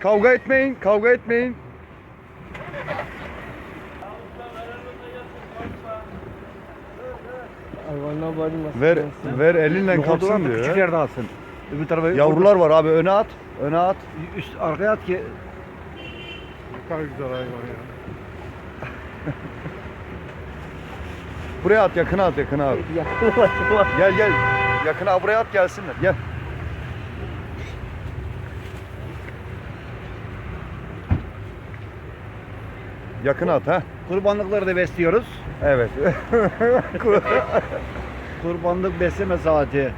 Kavga etmeyin, kavga etmeyin. Hayvanlar bayılmasın. Ver ver elinle da diyor. ya. Küçükler de alsın. Öbür tarafa Yavrular var abi öne at. Öne at. üst arkaya at ki Ne kadar güzel hayvan ya. Buraya at yakına at yakına abi. Yakınlaşma. Gel gel. Yakına buraya at gelsinler. Gel. Yakına at ha. kurbanlıkları da besliyoruz. Evet. Kurbanlık besleme saati.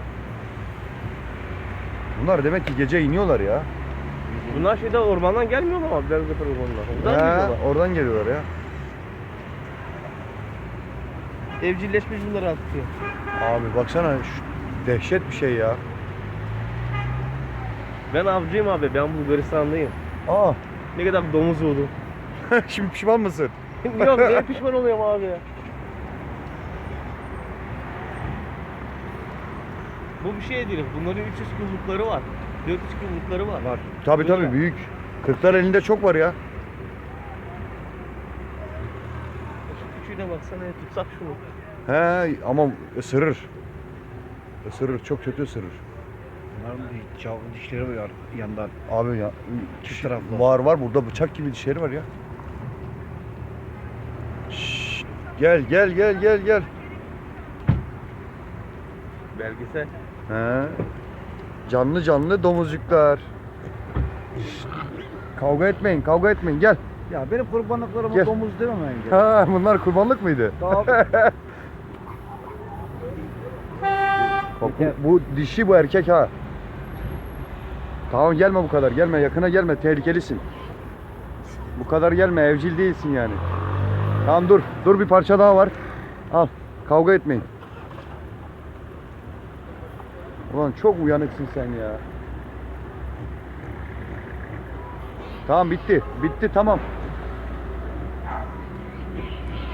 Bunlar demek ki gece iniyorlar ya. Bunlar şeyde ormandan gelmiyor mu abi? Ormandan. Buradan Ha, geliyorlar. oradan geliyorlar ya. Evcilleşmiş bunlar artık. Abi baksana şu dehşet bir şey ya. Ben avcıyım abi. Ben Bulgaristan'dayım. Aa, Ne kadar domuz oldu. şimdi pişman mısın? Yok neye pişman oluyorum abi ya. Bu bir şey değil. Bunların 300 kullukları var. 400 kullukları var. Var. Tabii tabii Öyle. büyük. Kırklar elinde çok var ya. Şu küçüğüne baksana ya. Tutsak şunu. He ama ısırır. Isırır, çok kötü ısırır. Bunların çav dişleri var yandan. Abi ya Çift taraflı. var var burada bıçak gibi dişleri var ya. Gel gel gel gel gel. Belgesel. He. Canlı canlı domuzcuklar. Şşt, Kavga etmeyin, kavga etmeyin. Gel. Ya benim kurbanlıklarıma Gel. domuz demem ben. Ha, bunlar kurbanlık mıydı? Tamam. Bak bu, bu dişi bu erkek ha. Tamam gelme bu kadar. Gelme yakına gelme. Tehlikelisin. Bu kadar gelme. Evcil değilsin yani. Tamam dur. Dur bir parça daha var. Al. Kavga etmeyin. Ulan çok uyanıksın sen ya. Tamam bitti. Bitti tamam.